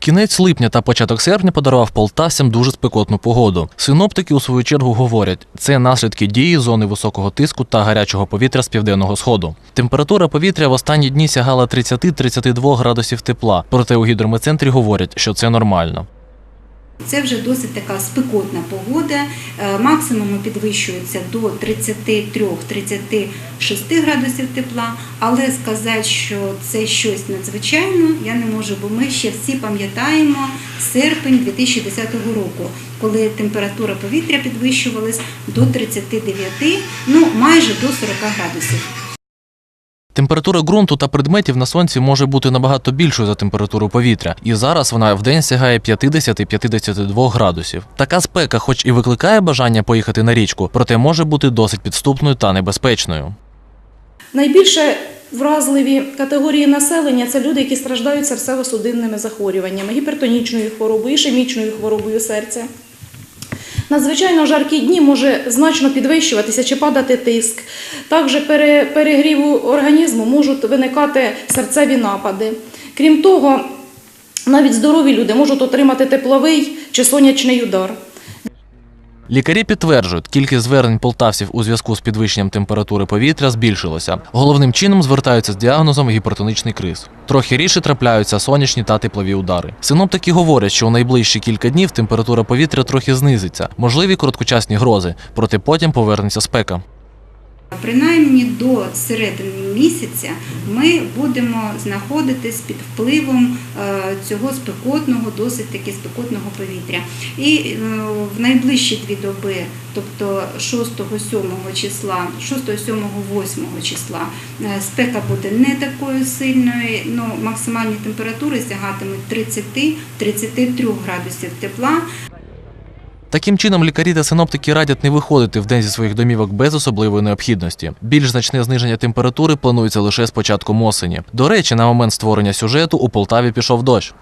Кінець липня та початок серпня подарував полтавцям дуже спекотну погоду. Синоптики у свою чергу говорять, це наслідки дії зони високого тиску та гарячого повітря з південного сходу. Температура повітря в останні дні сягала 30-32 градусів тепла. Проте у гідрометцентрі говорять, що це нормально. Це вже досить така спекотна погода. Е, Максимуми підвищуються до 33-36 градусів тепла, але сказати, що це щось надзвичайне, я не можу, бо ми ще всі пам'ятаємо серпень 2010 року, коли температура повітря підвищувалась до 39, ну майже до 40 градусів. Температура ґрунту та предметів на сонці може бути набагато більшою за температуру повітря, і зараз вона в день сягає 50-52 градусів. Така спека, хоч і викликає бажання поїхати на річку, проте може бути досить підступною та небезпечною. Найбільше вразливі категорії населення це люди, які страждають серцево-судинними захворюваннями, гіпертонічною хворобою, ішемічною хворобою серця. Надзвичайно жаркі дні може значно підвищуватися чи падати тиск. Також пере- перегріву організму можуть виникати серцеві напади. Крім того, навіть здорові люди можуть отримати тепловий чи сонячний удар. Лікарі підтверджують, кількість звернень полтавців у зв'язку з підвищенням температури повітря збільшилося. Головним чином звертаються з діагнозом гіпертонічний криз. Трохи рідше трапляються сонячні та теплові удари. Синоптики говорять, що у найближчі кілька днів температура повітря трохи знизиться, можливі короткочасні грози, проте потім повернеться спека. Принаймні до середини місяця ми будемо знаходитись під впливом е, цього спекотного, досить таки спекотного повітря. І е, в найближчі дві доби, тобто 6, 7 числа, 6, 7, 8 числа, е, спека буде не такою сильною, ну, максимальні температури сягатимуть 30-33 градусів тепла. Таким чином, лікарі та синоптики радять не виходити в день зі своїх домівок без особливої необхідності. Більш значне зниження температури планується лише з початком осені. До речі, на момент створення сюжету у Полтаві пішов дощ.